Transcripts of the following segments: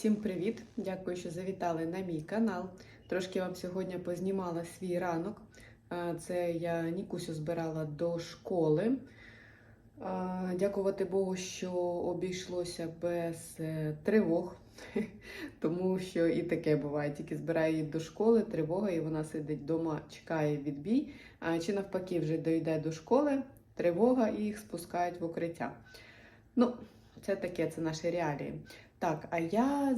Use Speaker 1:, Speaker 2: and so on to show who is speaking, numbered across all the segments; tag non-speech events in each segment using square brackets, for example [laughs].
Speaker 1: всім привіт! Дякую, що завітали на мій канал. Трошки вам сьогодні познімала свій ранок. Це я Нікусю збирала до школи. Дякувати Богу, що обійшлося без е, тривог, [laughs] тому що і таке буває. Тільки збираю її до школи, тривога, і вона сидить вдома, чекає відбій. Чи навпаки вже дойде до школи, тривога і їх спускають в укриття. Ну, це таке, це наші реалії. Так, а я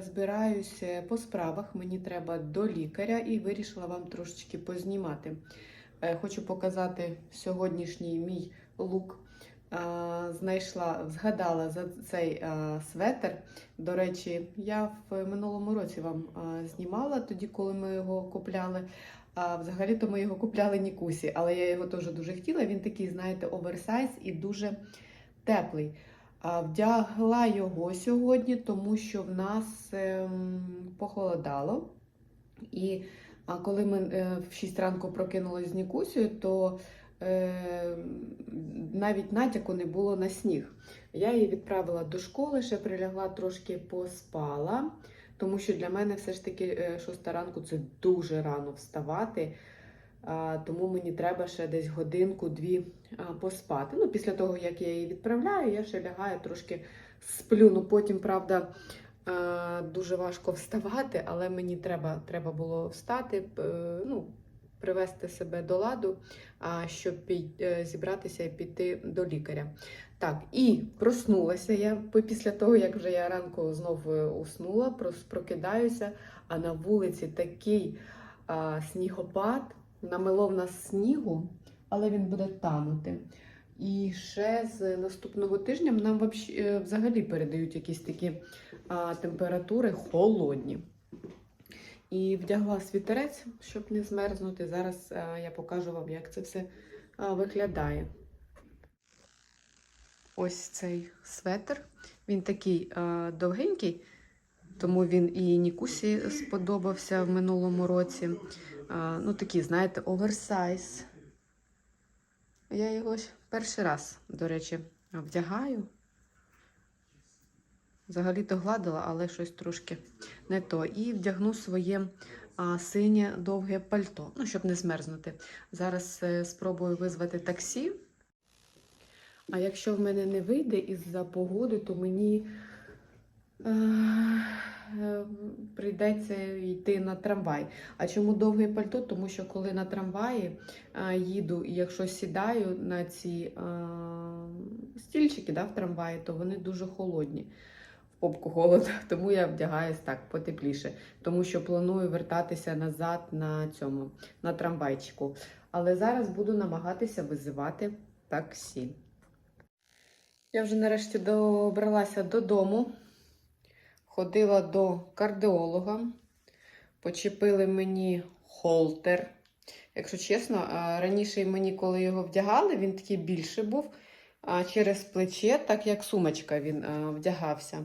Speaker 1: збираюся по справах. Мені треба до лікаря і вирішила вам трошечки познімати. Е, Хочу показати сьогоднішній мій лук. Знайшла, згадала за цей светр. До речі, я в минулому році вам знімала тоді, коли ми його купляли. А взагалі-то ми його купляли Нікусі, але я його теж дуже хотіла. Він такий, знаєте, оверсайз і дуже теплий. Вдягла його сьогодні, тому що в нас ем, похолодало. І коли ми е, в 6 ранку прокинулись з Нікусею, то е, навіть натяку не було на сніг. Я її відправила до школи, ще прилягла трошки поспала, тому що для мене все ж таки е, 6 ранку це дуже рано вставати. Тому мені треба ще десь годинку-дві поспати. Ну, після того, як я її відправляю, я ще лягаю трошки сплю. Ну, потім, правда, дуже важко вставати, але мені треба, треба було встати, е, ну, привести себе до ладу, щоб е, зібратися і піти до лікаря. Так, і проснулася я після того, як вже я ранку знов е, уснула, прокидаюся, а на вулиці такий а, снігопад намело в нас снігу, але він буде танути. І ще з наступного тижня нам е, взагалі передають якісь такі температури холодні. І вдягла світерець, щоб не змерзнути. Зараз а, я покажу вам, як це все виглядає. Ось цей светр. Він такий а, довгенький, тому він і Нікусі сподобався в минулому році. Ну, такий, знаєте, оверсайз. Я його перший раз, до речі, вдягаю. Взагалі-то гладила, але щось трошки не то. І вдягну своє а, синє довге пальто, ну, щоб не змерзнути. Зараз е, спробую визвати таксі. А якщо в мене не вийде із-за погоди, то мені прийдеться йти на трамвай. А чому довге пальто? Тому що коли на трамваї е, їду, і якщо сідаю на ці е, стільчики да, в трамваї, то вони дуже холодні. Попку холодно, [laughs] тому я вдягаюсь так потепліше, тому що планую вертатися назад на цьому на трамвайчику. Але зараз буду намагатися визивати таксі. Я вже нарешті добралася додому, ходила до кардіолога, почепили мені холтер. Якщо чесно, раніше мені, коли його вдягали, він такий більший був через плече, так як сумочка він вдягався.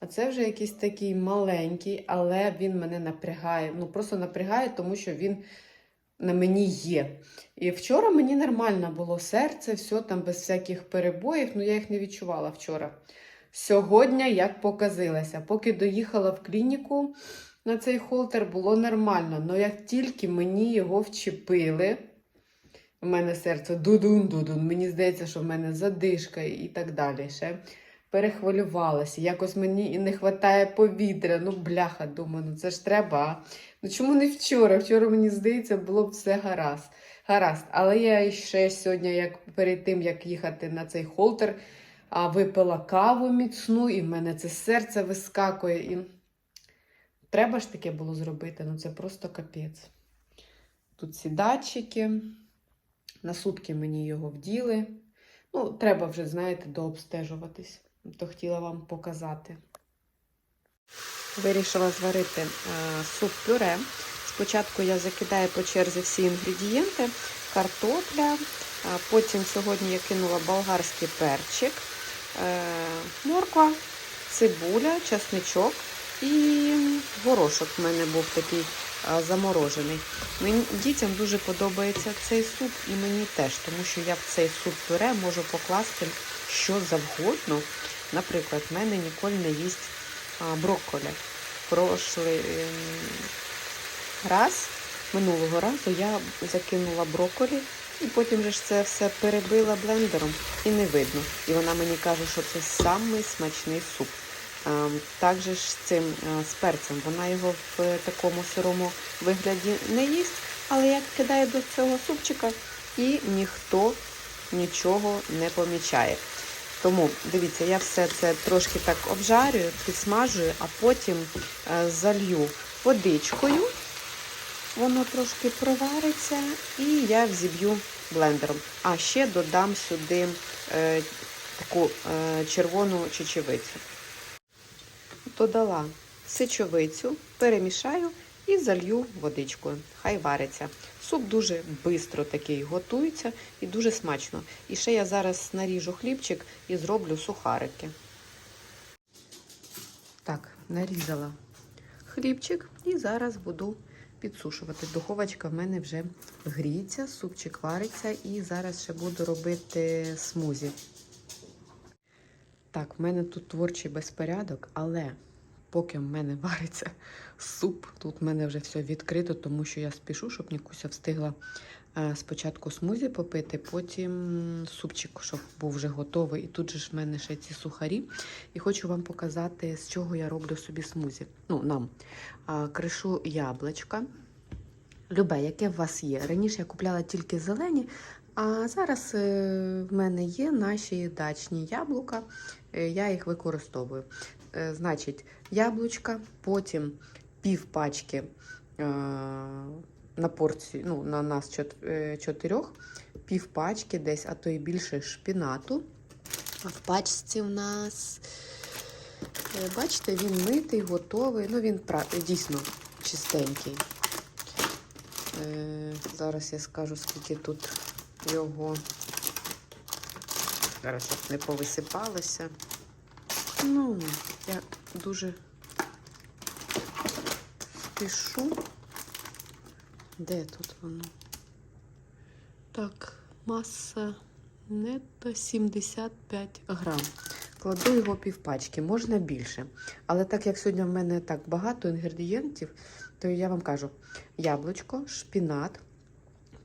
Speaker 1: А це вже якийсь такий маленький, але він мене напрягає. Ну, просто напрягає, тому що він на мені є. І вчора мені нормально було серце, все там без всяких перебоїв, ну я їх не відчувала вчора. Сьогодні як показилася, поки доїхала в клініку на цей холтер, було нормально. Але як тільки мені його вчепили, у мене серце дудун-дудун, мені здається, що в мене задишка і так далі. Ще перехвилювалася. Якось мені і не вистачає повітря. Ну, бляха, думаю, ну це ж треба. Ну чому не вчора? Вчора, мені здається, було б все гаразд. Гаразд. Але я ще сьогодні, як перед тим, як їхати на цей холтер, а, випила каву міцну, і в мене це серце вискакує. І... Треба ж таке було зробити, ну це просто капець. Тут ці датчики. На сутки мені його вділи. Ну, треба вже, знаєте, дообстежуватись. То хотіла вам показати. Вирішила зварити е, суп-пюре. Спочатку я закидаю по черзі всі інгредієнти, картопля, потім сьогодні я кинула болгарський перчик, морква, цибуля, чесничок і горошок в мене був такий е, заморожений. Мені дітям дуже подобається цей суп і мені теж, тому що я в цей суп-пюре можу покласти що завгодно. Наприклад, в мене ніколи не їсть брокколі. Прошлий ем, раз, минулого разу я закинула брокколі і потім же ж це все перебила блендером і не видно. І вона мені каже, що це самий смачний суп. Ем, Так же ж з цим е, з перцем. Вона його в такому сирому вигляді не їсть, але як кидає до цього супчика, і ніхто нічого не помічає. Тому дивіться, я все це трошки так обжарюю, підсмажую, а потім е, залью водичкою. Воно трошки провариться, і я взіб'ю блендером. А ще додам сюди е, таку е, червону чечевицю. Додала сечовицю, перемішаю і залью водичкою. Хай вариться. Суп дуже швидко такий готується і дуже смачно. І ще я зараз наріжу хлібчик і зроблю сухарики. Так, нарізала хлібчик і зараз буду підсушувати. Духовочка в мене вже гріється, супчик вариться і зараз ще буду робити смузі. Так, в мене тут творчий безпорядок, але поки в мене [laughs] вариться суп, тут в мене вже все відкрито, тому що я спішу, щоб Нікуся встигла спочатку смузі попити, потім супчик, щоб був вже готовий. І тут же ж в мене ще ці сухарі. І хочу вам показати, з чого я роблю собі смузі. Ну, нам. Кришу яблучка. Любе, яке в вас є. Раніше я купляла тільки зелені, а зараз е, в мене є наші дачні яблука. Е, я їх використовую. Е, значить, яблучка, потім пів пачки е, на порцію, ну, на нас е, чотирьох, пів пачки десь, а то і більше шпінату. А в пачці в нас, е, бачите, він митий, готовий. Ну, він дійсно чистенький. Е, зараз я скажу, скільки тут його. Зараз щоб не повисипалося. Ну, я дуже спішу. Де тут воно? Так, маса нетто 75 грам. Кладу його півпачки, можна більше. Але так як сьогодні в мене так багато інгредієнтів, то я вам кажу: яблучко, шпінат.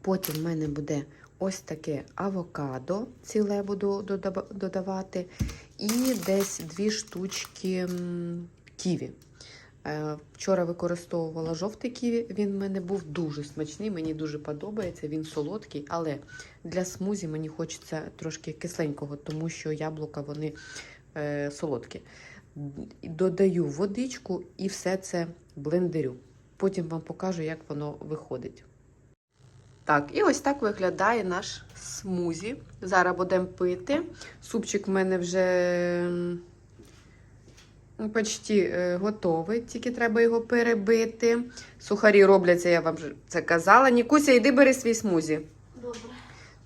Speaker 1: Потім в мене буде ось таке авокадо, ціле буду додавати, і десь дві штучки ківі. Е, Вчора використовувала жовтий ківі, він в мене був дуже смачний, мені дуже подобається, він солодкий, але для смузі мені хочеться трошки кисленького, тому що яблука вони е, солодкі. Додаю водичку і все це блендерю. Потім вам покажу, як воно виходить. Так, і ось так виглядає наш смузі. Зараз будемо пити. Супчик в мене вже почти е, готовий, тільки треба його перебити. Сухарі робляться, я вам вже це казала. Нікуся, йди бери свій смузі.
Speaker 2: Добре.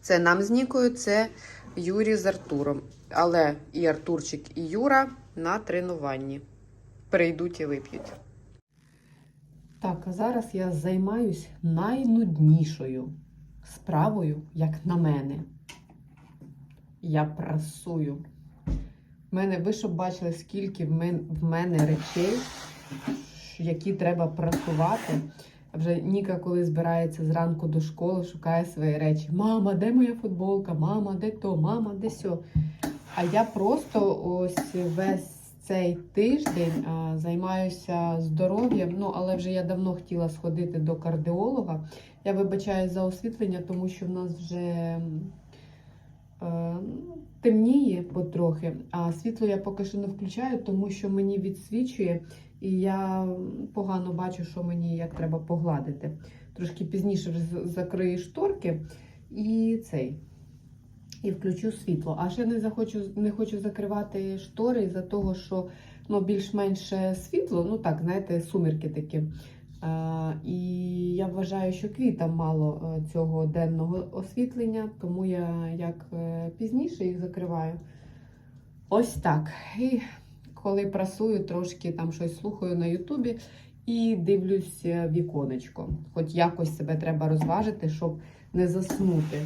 Speaker 1: Це нам з Нікою, це Юрій з Артуром. Але і Артурчик, і Юра на тренуванні. Прийдуть і вип'ють. Так, а зараз я займаюсь найнуднішою справою, як на мене. Я прасую. В мене, ви щоб бачили, скільки в мене речей, які треба прасувати. Вже Ніка, коли збирається зранку до школи, шукає свої речі. Мама, де моя футболка? Мама, де то? Мама, де сьо? А я просто ось весь цей тиждень а, займаюся здоров'ям. Ну, але вже я давно хотіла сходити до кардіолога. Я вибачаю за освітлення, тому що в нас вже темніє потрохи, а світло я поки що не включаю, тому що мені відсвічує, і я погано бачу, що мені як треба погладити. Трошки пізніше закрию шторки і цей. І включу світло. А ще не захочу, не хочу закривати штори із-за того, що ну, більш-менш світло, ну так, знаєте, сумірки такі. А, і я вважаю, що квітам мало е, цього денного освітлення, тому я як е, пізніше їх закриваю. Ось так. І коли прасую, трошки там щось слухаю на Ютубі і дивлюсь е, віконечко. Хоч якось себе треба розважити, щоб не заснути.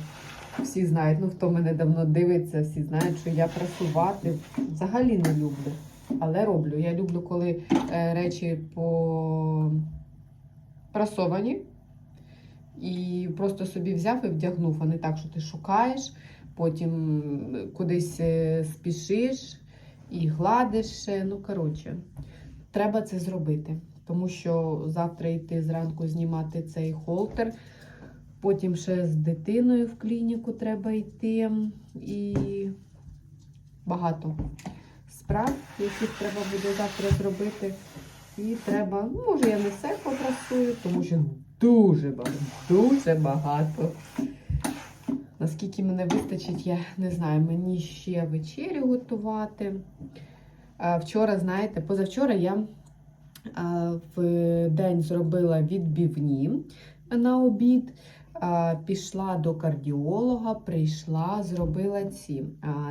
Speaker 1: Всі знають, ну хто мене давно дивиться, всі знають, що я прасувати взагалі не люблю. але роблю. Я люблю, коли е, речі попрасовані. І просто собі взяв і вдягнув, а не так, що ти шукаєш, потім кудись е, спішиш і гладиш. Ну, коротше, треба це зробити. Тому що завтра йти зранку знімати цей холтер. Потім ще з дитиною в клініку треба йти. І багато справ, яких треба буде завтра зробити. І треба, ну, може, я не все попрасую, тому що дуже багато, дуже багато. Наскільки мене вистачить, я не знаю, мені ще вечерю готувати. Вчора, знаєте, позавчора я в день зробила відбівні на обід. Пішла до кардіолога, прийшла, зробила ці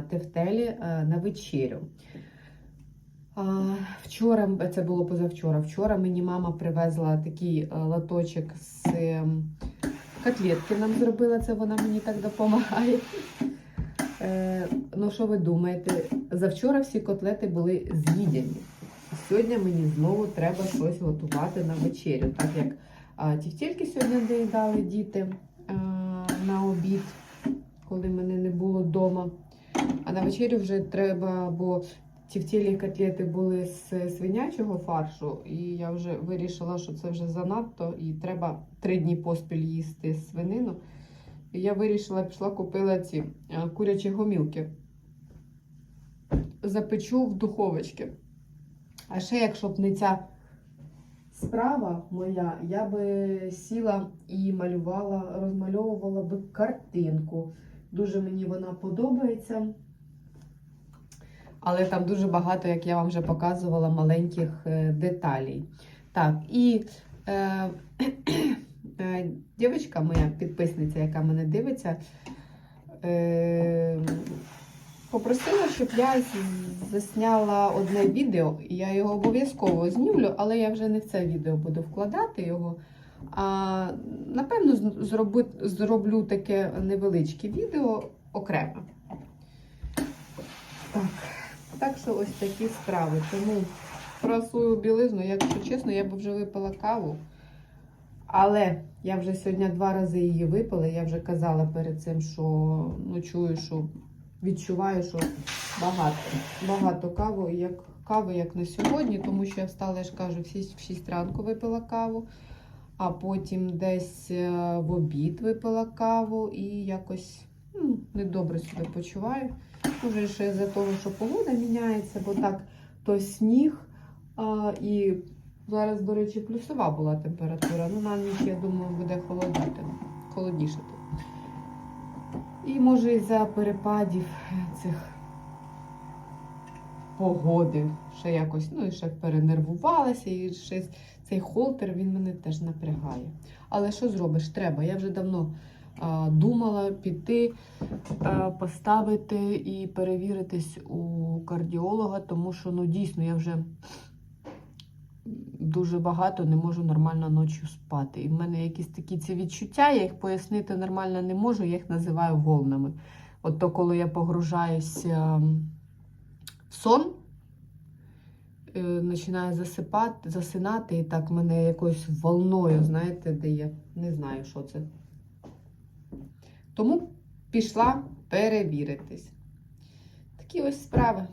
Speaker 1: тефтелі на вечерю. Вчора, це було позавчора. Вчора мені мама привезла такий латочок з ем, котлетки. Нам зробила це, вона мені так допомагає. Е, ну, що ви думаєте? Завчора всі котлети були з'їдені. Сьогодні мені знову треба щось готувати на вечерю, так як а, тівтільки сьогодні доїдали діти на обід, коли мене не було вдома. А на вечерю вже треба, бо тівтілі котлети були з свинячого фаршу, і я вже вирішила, що це вже занадто, і треба три дні поспіль їсти свинину. І я вирішила, пішла, купила ці курячі гомілки. Запечу в духовочці. А ще, якщо б не ця справа моя, я би сіла і малювала, розмальовувала би картинку. Дуже мені вона подобається. Але там дуже багато, як я вам вже показувала, маленьких е, деталей. Так, і е, [clears throat] е, дівчинка, моя підписниця, яка мене дивиться, е, попросила, щоб я засняла одне відео, я його обов'язково знімлю, але я вже не в це відео буду вкладати його. А напевно, зроби, зроблю таке невеличке відео окремо. Так, так що ось такі справи. Тому свою білизну, якщо чесно, я б вже випила каву. Але я вже сьогодні два рази її випила. Я вже казала перед цим, що ну, чую, що відчуваю, що багато. Багато кави, як кави, як на сьогодні, тому що я встала, я ж кажу, в 6, в 6 ранку випила каву, а потім десь е, в обід випила каву і якось ну, недобре себе почуваю. Може, ще з-за того, що погода міняється, бо так то сніг. А, і зараз, до речі, плюсова була температура. Ну, на ніч, я думаю, буде холодати, холоднішати. І може із-за перепадів цих погоди ще якось, ну і ще перенервувалася, і ще цей холтер він мене теж напрягає. Але що зробиш? Треба. Я вже давно думала піти, поставити і перевіритись у кардіолога, тому що ну дійсно я вже дуже багато не можу нормально ночі спати. І в мене якісь такі ці відчуття, я їх пояснити нормально не можу, я їх називаю волнами. От то, коли я погружаюсь а, в сон, е, починаю засипати, засинати, і так мене якоюсь волною, знаєте, я не знаю, що це. Тому пішла перевіритись. Такі ось справи.